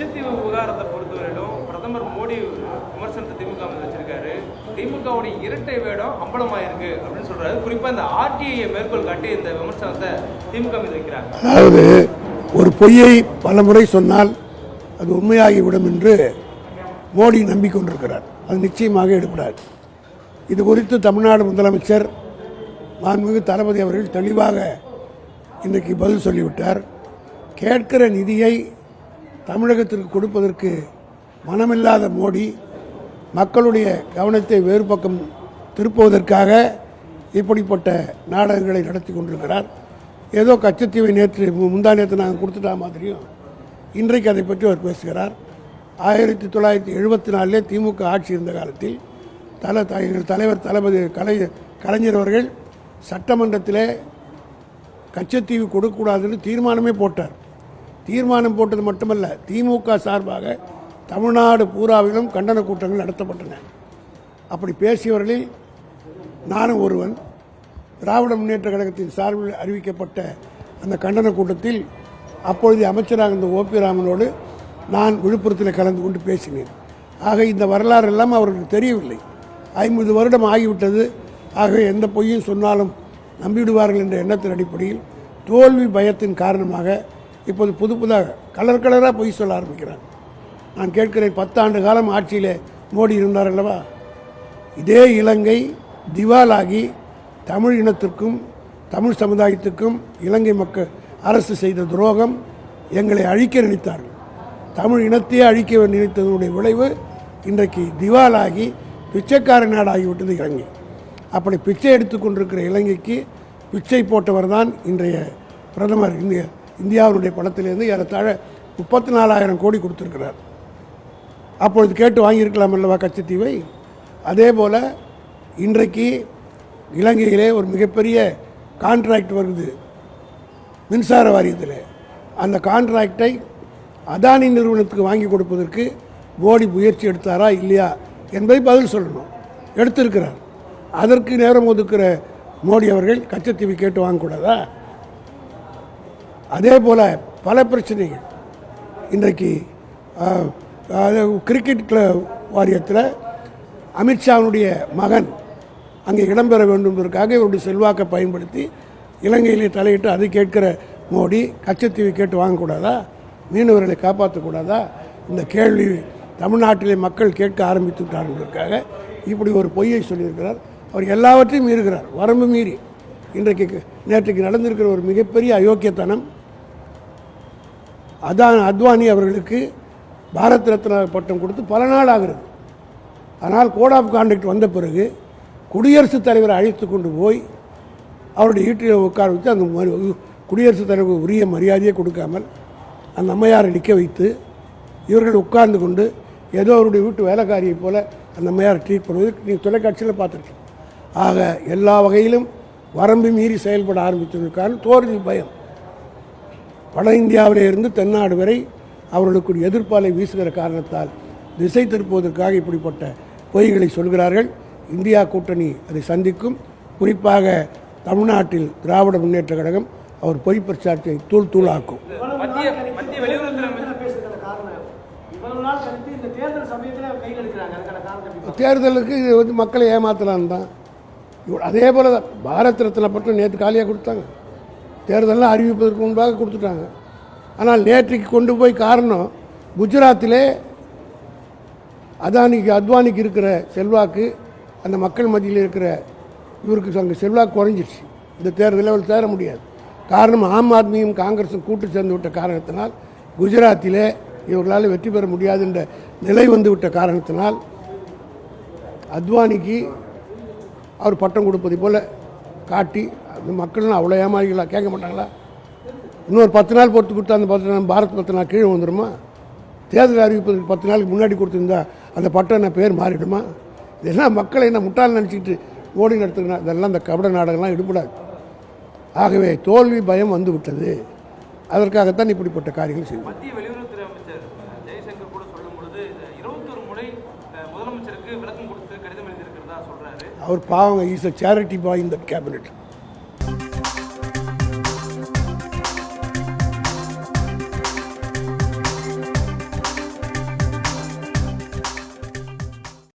லட்சத்தீவு விவகாரத்தை பொறுத்தவரையிலும் பிரதமர் மோடி விமர்சனத்தை திமுக மீது வச்சிருக்காரு. திமுகவுடைய இரட்டை வேடம் அம்பலமாயிருக்கு அப்படின்னு சொல்றாரு. குறிப்பா இந்த ஆர்டிஐ மேற்கோள் காட்டி இந்த விமர்சனத்தை திமுக மீது வைக்கிறாங்க. அதாவது ஒரு பொய்யை பல முறை சொன்னால் அது உண்மையாகிவிடும் என்று மோடி நம்பிக்கொண்டிருக்கிறார். அது நிச்சயமாக எடுப்படாது இது குறித்து தமிழ்நாடு முதலமைச்சர் மாண்புமிகு தளபதி அவர்கள் தெளிவாக இன்றைக்கு பதில் சொல்லிவிட்டார். கேட்கிற நிதியை தமிழகத்திற்கு கொடுப்பதற்கு மனமில்லாத மோடி மக்களுடைய கவனத்தை வேறு பக்கம் திருப்புவதற்காக இப்படிப்பட்ட நாடகங்களை நடத்தி கொண்டிருக்கிறார். ஏதோ கச்சத்தீவை நேற்று மு- முந்தா நேற்று நாங்கள் கொடுத்துட்டா மாதிரியும் இன்றைக்கு அதை பற்றி அவர் பேசுகிறார். ஆயிரத்தி தொள்ளாயிரத்தி எழுபத்தி நாலிலே திமுக ஆட்சி இருந்த காலத்தில் தல த- எங்கள் தலைவர் தளபதி கலை கலைஞர் அவர்கள் சட்டமன்றத்திலே கச்சத்தீவு கொடுக்கக்கூடாதுன்னு தீர்மானமே போட்டார். தீர்மானம் போட்டது மட்டுமல்ல திமுக சார்பாக தமிழ்நாடு பூராவிலும் கண்டன கூட்டங்கள் நடத்தப்பட்டன. அப்படி பேசியவர்களில் நானும் ஒருவன் திராவிட முன்னேற்ற கழகத்தின் சார்பில் அறிவிக்கப்பட்ட அந்த கண்டன கூட்டத்தில் அப்பொழுது அமைச்சராக இருந்த ஓபி ராமனோடு நான் விழுப்புரத்தில் கலந்து கொண்டு பேசினேன். ஆக இந்த வரலாறு எல்லாம் அவர்களுக்கு தெரியவில்லை. ஐம்பது வருடம் ஆகிவிட்டது. ஆகவே எந்த பொய்யும் சொன்னாலும் நம்பிவிடுவார்கள் என்ற எண்ணத்தின் அடிப்படையில் தோல்வி பயத்தின் காரணமாக இப்போது புது புதாக கலர் கலராக பொய் சொல்ல ஆரம்பிக்கிறாங்க. நான் கேட்கிறேன் பத்தாண்டு காலம் ஆட்சியில் மோடி இருந்தார் அல்லவா? இதே இலங்கை திவாலாகி தமிழ் இனத்திற்கும் தமிழ் சமுதாயத்துக்கும் இலங்கை மக்கள் அரசு செய்த துரோகம் எங்களை அழிக்க நினைத்தார்கள். தமிழ் இனத்தையே அழிக்க நினைத்ததனுடைய விளைவு இன்றைக்கு திவாலாகி பிச்சைக்கார நாடாகிவிட்டது இலங்கை. அப்படி பிச்சை எடுத்துக்கொண்டிருக்கிற இலங்கைக்கு பிச்சை போட்டவர் தான் இன்றைய பிரதமர். இந்திய இந்தியாவினுடைய பணத்திலிருந்து ஏறத்தாழ முப்பத்தி நாலாயிரம் கோடி கொடுத்துருக்கிறார். அப்பொழுது கேட்டு வாங்கியிருக்கலாம் அல்லவா கச்சத்தீவை அதே போல் இன்றைக்கு இலங்கையிலே ஒரு மிகப்பெரிய கான்ட்ராக்ட் வருது. மின்சார வாரியத்தில். அந்த கான்ட்ராக்டை அதானி நிறுவனத்துக்கு வாங்கி கொடுப்பதற்கு மோடி முயற்சி எடுத்தாரா இல்லையா என்பதை பதில் சொல்லணும். எடுத்திருக்கிறார். அதற்கு நேரம் ஒதுக்கிற மோடி அவர்கள் கச்சத்தீவை கேட்டு வாங்கக்கூடாதா? அதே போல் பல பிரச்சனைகள். இன்றைக்கு கிரிக்கெட் கிளப் வாரியத்தில் அமித்ஷாவினுடைய மகன் அங்கே இடம்பெற வேண்டும் என்பதற்காக இவருடைய செல்வாக்கை பயன்படுத்தி இலங்கையிலே தலையிட்டு அதை கேட்கிற மோடி கச்சத்தீவை கேட்டு வாங்கக்கூடாதா? மீனவர்களை காப்பாற்றக்கூடாதா? இந்த கேள்வி தமிழ்நாட்டிலே மக்கள் கேட்க ஆரம்பித்து விட்டார்களுக்காக இப்படி ஒரு பொய்யை சொல்லியிருக்கிறார். அவர் எல்லாவற்றையும் மீறுகிறார். வரம்பு மீறி. இன்றைக்கு நேற்றுக்கு நடந்திருக்கிற ஒரு மிகப்பெரிய அயோக்கியத்தனம் அதான் அத்வானி அவர்களுக்கு பாரத் ரத்னா பட்டம் கொடுத்து பல நாள் ஆகிறது. ஆனால் கோட் ஆஃப் கான்டக்ட் வந்த பிறகு குடியரசுத் தலைவரை அழைத்து கொண்டு போய் அவருடைய வீட்டில் உட்கார வச்சு அந்த குடியரசுத் தலைவருக்கு உரிய மரியாதையை கொடுக்காமல் அந்த அம்மையாரை நிற்க வைத்து இவர்கள் உட்கார்ந்து கொண்டு ஏதோ அவருடைய வீட்டு வேலைக்காரியை போல அந்த அம்மையாரை ட்ரீட் பண்ணுவது நீங்கள் தொலைக்காட்சியில் பார்த்துருக்கீங்க ஆக எல்லா வகையிலும் வரம்பு மீறி செயல்பட ஆரம்பித்ததற்கான தோல்வி பயம். வட இந்தியாவிலே இருந்து தென்னாடு வரை அவர்களுக்கு எதிர்ப்பாலை வீசுகிற காரணத்தால் திசை திருப்புவதற்காக இப்படிப்பட்ட பொய்களை சொல்கிறார்கள். இந்தியா கூட்டணி அதை சந்திக்கும். குறிப்பாக தமிழ்நாட்டில் திராவிட முன்னேற்ற கழகம் அவர் பொய் பிரச்சாரத்தை தூள் தூளாக்கும். தேர்தலுக்கு இது வந்து மக்களை ஏமாத்தலாம் தான். அதே போல் தான் பாரத் ரத்னா பட்டம் நேற்று காலியாக கொடுத்தாங்க. தேர்தல்லாம் அறிவிப்பதற்கு முன்பாக கொடுத்துட்டாங்க. ஆனால் நேற்றைக்கு கொண்டு போய் காரணம் குஜராத்திலே அதானிக்கு அத்வானிக்கு இருக்கிற செல்வாக்கு அந்த மக்கள் மத்தியில் இருக்கிற இவருக்கு அங்கே செல்வாக்கு குறைஞ்சிருச்சு. இந்த தேர்தலில் அவர் சேர முடியாது. காரணம் ஆம் ஆத்மியும் காங்கிரஸும் கூட்டு சேர்ந்து விட்ட காரணத்தினால் குஜராத்திலே இவர்களால் வெற்றி பெற முடியாது என்ற நிலை வந்து விட்ட காரணத்தினால் அத்வானிக்கு அவர் பட்டம் கொடுப்பதை போல் காட்டி அந்த மக்கள்லாம் அவ்வளோ ஏமாறிகளா? கேட்க மாட்டாங்களா? இன்னொரு பத்து நாள் பொறுத்து கொடுத்தா அந்த பத்து நாள் பாரத் பத்து நாள் கீழே வந்துடுமா தேர்தல் அறிவிப்பதற்கு பத்து நாளுக்கு முன்னாடி கொடுத்துருந்தா அந்த பட்டம் என்ன பேர் மாறிடுமா? இதெல்லாம் மக்களை என்ன முட்டாள் நினச்சிக்கிட்டு ஓடி நடத்துக்கணும் இதெல்லாம் இந்த கபட நாடகம்லாம் எடுபடாது. ஆகவே தோல்வி பயம் வந்து விட்டது. அதற்காகத்தான் இப்படிப்பட்ட காரியங்கள் செய்வோம். மத்திய வெளியுறவுத்துறை அமைச்சர் ஜெய்சங்கர் கூட சொல்லும் பொழுது இந்த இருபத்தொரு முறை அஹ், முதலமைச்சருக்கு விளக்கம் கொடுத்து கடிதம் எழுதியிருக்கிறதா சொல்றாரு. அவர் பாவங்க இஸ் அ சேரிட்டி பாய் இந்த கேபினெட்